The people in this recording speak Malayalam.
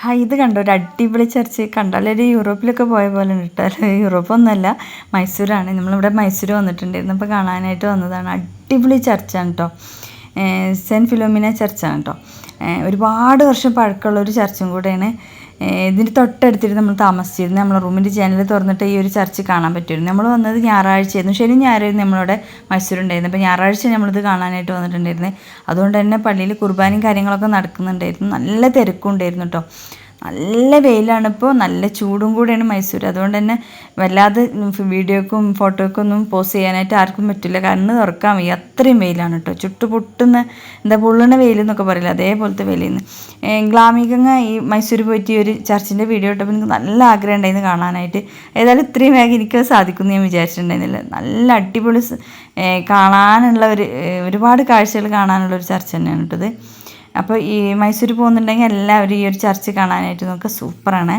ഹാ ഇത് കണ്ടോ? ഒരു അടിപൊളി ചർച്ച്. കണ്ടാലൊരു യൂറോപ്പിലൊക്കെ പോയ പോലെ ഉണ്ട് കേട്ടോ. യൂറോപ്പ് ഒന്നുമല്ല മൈസൂരാണ്. നമ്മളിവിടെ മൈസൂർ വന്നിട്ടുണ്ടായിരുന്നു. അപ്പോൾ കാണാനായിട്ട് വന്നതാണ്. അടിപൊളി ചർച്ചാണ് കേട്ടോ. സെന്റ് ഫിലോമിന ചർച്ചാണ് കേട്ടോ. ഒരുപാട് വർഷം പഴക്കമുള്ള ഒരു ചർച്ചും കൂടെയാണ്. ഇതിന്റെ തൊട്ടടുത്തിട്ട് നമ്മൾ താമസിച്ചിരുന്നു നമ്മളെ റൂമിന്റെ ജനൽ തുറന്നിട്ട് ഈ ഒരു ചർച്ച് കാണാൻ പറ്റുമായിരുന്നു. നമ്മൾ വന്നത് ഞായറാഴ്ചയായിരുന്നു. ശനി ഞായറായിരുന്നു നമ്മളവിടെ മൈസൂരുണ്ടായിരുന്നു അപ്പോൾ ഞായറാഴ്ച നമ്മളിത് കാണാനായിട്ട് വന്നിട്ടുണ്ടായിരുന്നു അതുകൊണ്ട് തന്നെ പള്ളിയിൽ കുർബാനയും കാര്യങ്ങളൊക്കെ നടക്കുന്നുണ്ടായിരുന്നു. നല്ല തിരക്കുണ്ടായിരുന്നു കേട്ടോ. നല്ല വെയിലാണ് ഇപ്പോൾ നല്ല ചൂടും കൂടിയാണ് മൈസൂർ അതുകൊണ്ട് തന്നെ വല്ലാതെ വീഡിയോക്കും ഫോട്ടോക്കും ഒന്നും പോസ്റ്റ് ചെയ്യാനായിട്ട് ആർക്കും പറ്റില്ല. കണ്ണ് തുറക്കാൻ വയ്യ. അത്രയും വെയിലാണ് കേട്ടോ ചുട്ടു പൊട്ടുന്ന എന്താ പൊള്ളുന്ന വെയിൽ എന്നൊക്കെ പറയില്ല? അതേപോലത്തെ വെയിലിന്ന് ഗ്ലാമികങ്ങ ഈ മൈസൂർ പോയിട്ട് ഈ ഒരു ചർച്ചിന്റെ വീഡിയോ ഇട്ടപ്പോൾ എനിക്ക് നല്ല ആഗ്രഹം ഉണ്ടായിരുന്നു കാണാനായിട്ട്. ഏതായാലും ഇത്രയും വേഗം എനിക്ക് സാധിക്കുമെന്ന് ഞാൻ വിചാരിച്ചിട്ടുണ്ടായിരുന്നില്ല. നല്ല അടിപൊളി കാണാനുള്ള ഒരു ഒരുപാട് കാഴ്ചകൾ കാണാനുള്ള ഒരു ചർച്ച തന്നെയാണ് കേട്ടത് അപ്പോൾ ഈ മൈസൂർ പോകുന്നുണ്ടെങ്കിൽ എല്ലാവരും ഈ ഒരു ചർച്ച് കാണാനായിട്ട് നമുക്ക് സൂപ്പറാണ്.